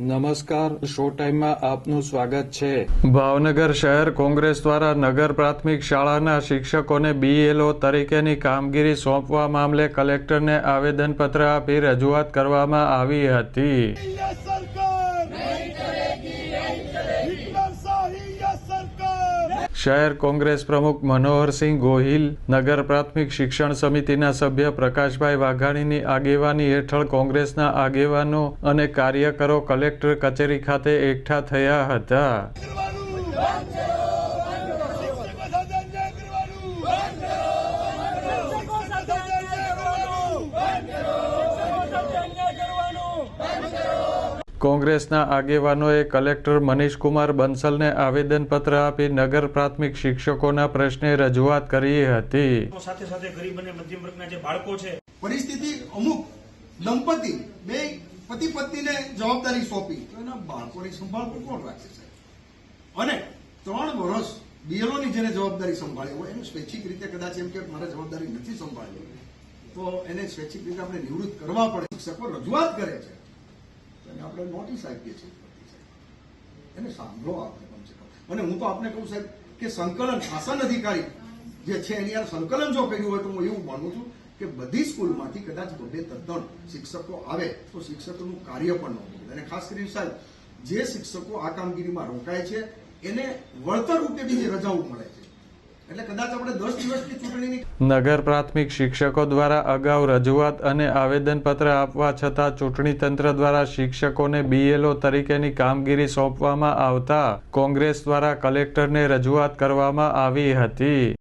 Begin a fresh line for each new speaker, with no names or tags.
નમસ્કાર શો ટાઈમમાં આપનું સ્વાગત છે.
ભાવનગર શહેર કોંગ્રેસ દ્વારા નગર પ્રાથમિક શાળાના શિક્ષકોને બીએલઓ તરીકેની કામગીરી સોંપવા મામલે કલેક્ટરને આવેદનપત્ર આપી રજૂઆત કરવામાં આવી હતી. શહેર કોંગ્રેસ પ્રમુખ મનોહરસિંહ ગોહિલ, નગર પ્રાથમિક શિક્ષણ સમિતિના સભ્ય પ્રકાશભાઈ વાઘાણીની આગેવાની હેઠળ કોંગ્રેસના આગેવાનો અને કાર્યકરો કલેક્ટર કચેરી ખાતે એકઠા થયા હતા
કરવાનું બંધ કરો શિક્ષકો સાથે અન્યાય કરવાનું બંધ કરો શિક્ષકો સાથે અન્યાય કરવાનું બંધ કરો શિક્ષકો સાથે અન્યાય કરવાનું
કોંગ્રેસના આગેવાનોએ કલેક્ટર મનીષકુમાર બંસલને આવેદનપત્ર આપી નગર પ્રાથમિક શિક્ષકોના પ્રશ્ને રજૂઆત કરી હતી.
સાથે સાથે ગરીબ અને મધ્યમ વર્ગના જે બાળકો છે
પરિસ્થિતિ અમુક દંપતી બે પતિ પત્નીને જવાબદારી સોંપી. તો એના બાળકોની સંભાળ પણ કોણ રાખશે સાહેબ અને ત્રણ વર્ષ બીએલઓની જેને જવાબદારી સંભાળી હોય એનું સ્વૈચ્છિક રીતે કદાચ એમ કે મારે જવાબદારી નથી સંભાળી તો એને સ્વૈચ્છિક રીતે આપણે નિવૃત્ત કરવા પડે શિક્ષકો રજૂઆત કરે છે. એને આપણે નોટિસ આપીએ છીએ એને સાંભળો આપણે કમસે કમ અને હું તો આપને કહું સાહેબ કે સંકલન શાસન અધિકારી જે છે એની યાર સંકલન જો કર્યું હોય તો હું એવું માનું છું કે બધી સ્કૂલમાંથી કદાચ બબે તદ્દન શિક્ષકો આવે તો શિક્ષકોનું કાર્ય પણ ન હોય. અને ખાસ કરીને સાહેબ, જે શિક્ષકો આ કામગીરીમાં રોકાય છે, એને વળતર રૂપે બીજી રજાઓ મળે છે.
નગર પ્રાથમિક શિક્ષકો દ્વારા અગાઉ રજૂઆત અને આવેદનપત્ર આપવા છતાં ચૂંટણી તંત્ર દ્વારા શિક્ષકોને બીએલઓ તરીકેની કામગીરી સોંપવામાં આવતા કોંગ્રેસ દ્વારા કલેક્ટરને રજૂઆત કરવામાં આવી હતી.